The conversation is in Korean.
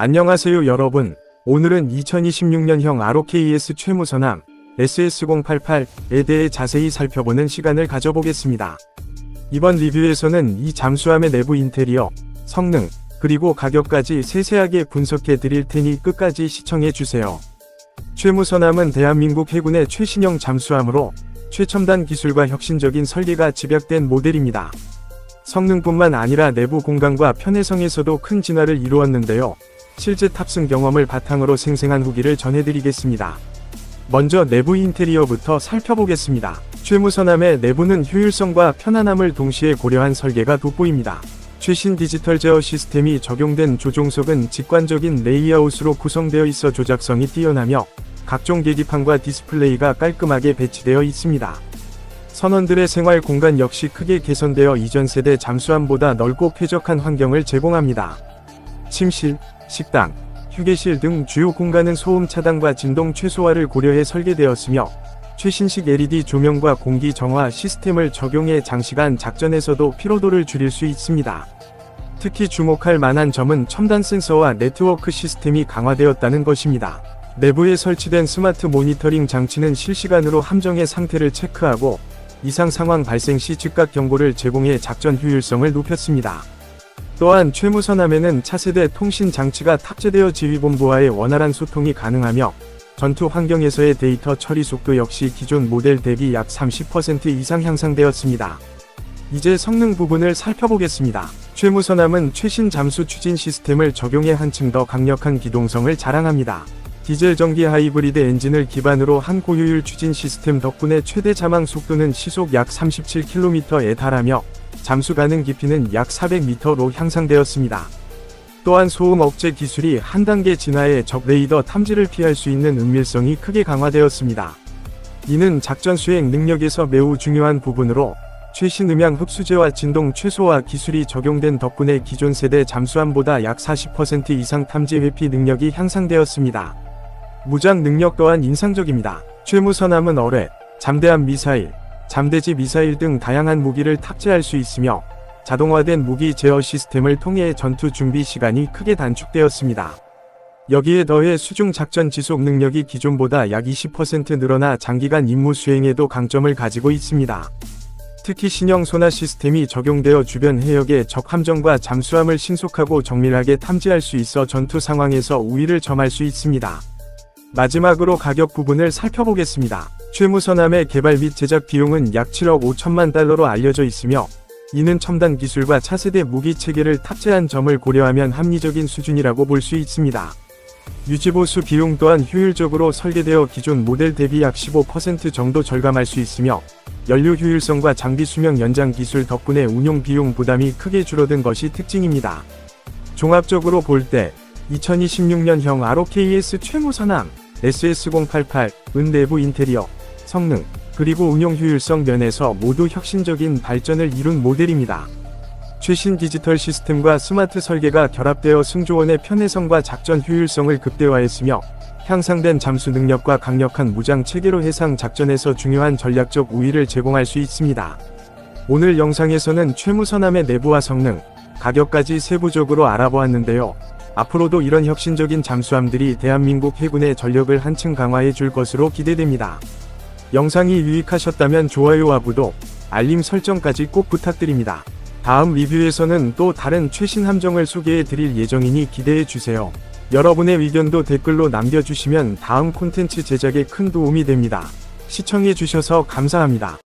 안녕하세요 여러분. 오늘은 2026년형 ROKES 최무 선함 SS088에 대해 자세히 살펴보는 시간을 가져보겠습니다. 이번 리뷰에서는 이 잠수함의 내부 인테리어, 성능, 그리고 가격까지 세세하게 분석해 드릴 테니 끝까지 시청해 주세요. 최무 선함은 대한민국 해군의 최신형 잠수함으로 최첨단 기술과 혁신적인 설계가 집약된 모델입니다. 성능뿐만 아니라 내부 공간과 편의성에서도 큰 진화를 이루었는데요. 실제 탑승 경험을 바탕으로 생생한 후기를 전해드리겠습니다. 먼저 내부 인테리어부터 살펴보겠습니다. 최무선함의 내부는 효율성과 편안함을 동시에 고려한 설계가 돋보입니다. 최신 디지털 제어 시스템이 적용된 조종석은 직관적인 레이아웃으로 구성되어 있어 조작성이 뛰어나며 각종 계기판과 디스플레이가 깔끔하게 배치되어 있습니다. 선원들의 생활 공간 역시 크게 개선되어 이전 세대 잠수함보다 넓고 쾌적한 환경을 제공합니다. 침실, 식당, 휴게실 등 주요 공간은 소음 차단과 진동 최소화를 고려해 설계되었으며 최신식 LED 조명과 공기 정화 시스템을 적용해 장시간 작전에서도 피로도를 줄일 수 있습니다. 특히 주목할 만한 점은 첨단 센서와 네트워크 시스템이 강화되었다는 것입니다. 내부에 설치된 스마트 모니터링 장치는 실시간으로 함정의 상태를 체크하고 이상 상황 발생 시 즉각 경고를 제공해 작전 효율성을 높였습니다. 또한 최무선함에는 차세대 통신 장치가 탑재되어 지휘본부와의 원활한 소통이 가능하며 전투 환경에서의 데이터 처리 속도 역시 기존 모델 대비 약 30% 이상 향상되었습니다. 이제 성능 부분을 살펴보겠습니다. 최무선함은 최신 잠수 추진 시스템을 적용해 한층 더 강력한 기동성을 자랑합니다. 디젤 전기 하이브리드 엔진을 기반으로 한 고효율 추진 시스템 덕분에 최대 자망 속도는 시속 약 37km에 달하며 잠수 가능 깊이는 약 400m로 향상되었습니다. 또한 소음 억제 기술이 한 단계 진화해 적 레이더 탐지를 피할 수 있는 은밀성이 크게 강화되었습니다. 이는 작전 수행 능력에서 매우 중요한 부분으로 최신 음향 흡수제와 진동 최소화 기술이 적용된 덕분에 기존 세대 잠수함보다 약 40% 이상 탐지 회피 능력이 향상되었습니다. 무장 능력 또한 인상적입니다. 최무선함은 어뢰, 잠대함 미사일, 잠대지 미사일 등 다양한 무기를 탑재할 수 있으며 자동화된 무기 제어 시스템을 통해 전투 준비 시간이 크게 단축되었습니다. 여기에 더해 수중 작전 지속 능력이 기존보다 약 20% 늘어나 장기간 임무 수행에도 강점을 가지고 있습니다. 특히 신형 소나 시스템이 적용되어 주변 해역의 적 함정과 잠수함을 신속하고 정밀하게 탐지할 수 있어 전투 상황에서 우위를 점할 수 있습니다. 마지막으로 가격 부분을 살펴보겠습니다. 최무선함의 개발 및 제작 비용은 약 7억 5천만 달러로 알려져 있으며 이는 첨단 기술과 차세대 무기 체계를 탑재한 점을 고려하면 합리적인 수준이라고 볼 수 있습니다. 유지보수 비용 또한 효율적으로 설계되어 기존 모델 대비 약 15% 정도 절감할 수 있으며 연료 효율성과 장비 수명 연장 기술 덕분에 운용 비용 부담이 크게 줄어든 것이 특징입니다. 종합적으로 볼 때 2026년형 ROKS 최무선함 SS088 은 내부 인테리어, 성능, 그리고 운용 효율성 면에서 모두 혁신적인 발전을 이룬 모델입니다. 최신 디지털 시스템과 스마트 설계가 결합되어 승조원의 편의성과 작전 효율성을 극대화했으며 향상된 잠수 능력과 강력한 무장 체계로 해상 작전에서 중요한 전략적 우위를 제공할 수 있습니다. 오늘 영상에서는 최무선함의 내부와 성능, 가격까지 세부적으로 알아보았는데요. 앞으로도 이런 혁신적인 잠수함들이 대한민국 해군의 전력을 한층 강화해 줄 것으로 기대됩니다. 영상이 유익하셨다면 좋아요와 구독, 알림 설정까지 꼭 부탁드립니다. 다음 리뷰에서는 또 다른 최신 함정을 소개해 드릴 예정이니 기대해 주세요. 여러분의 의견도 댓글로 남겨주시면 다음 콘텐츠 제작에 큰 도움이 됩니다. 시청해 주셔서 감사합니다.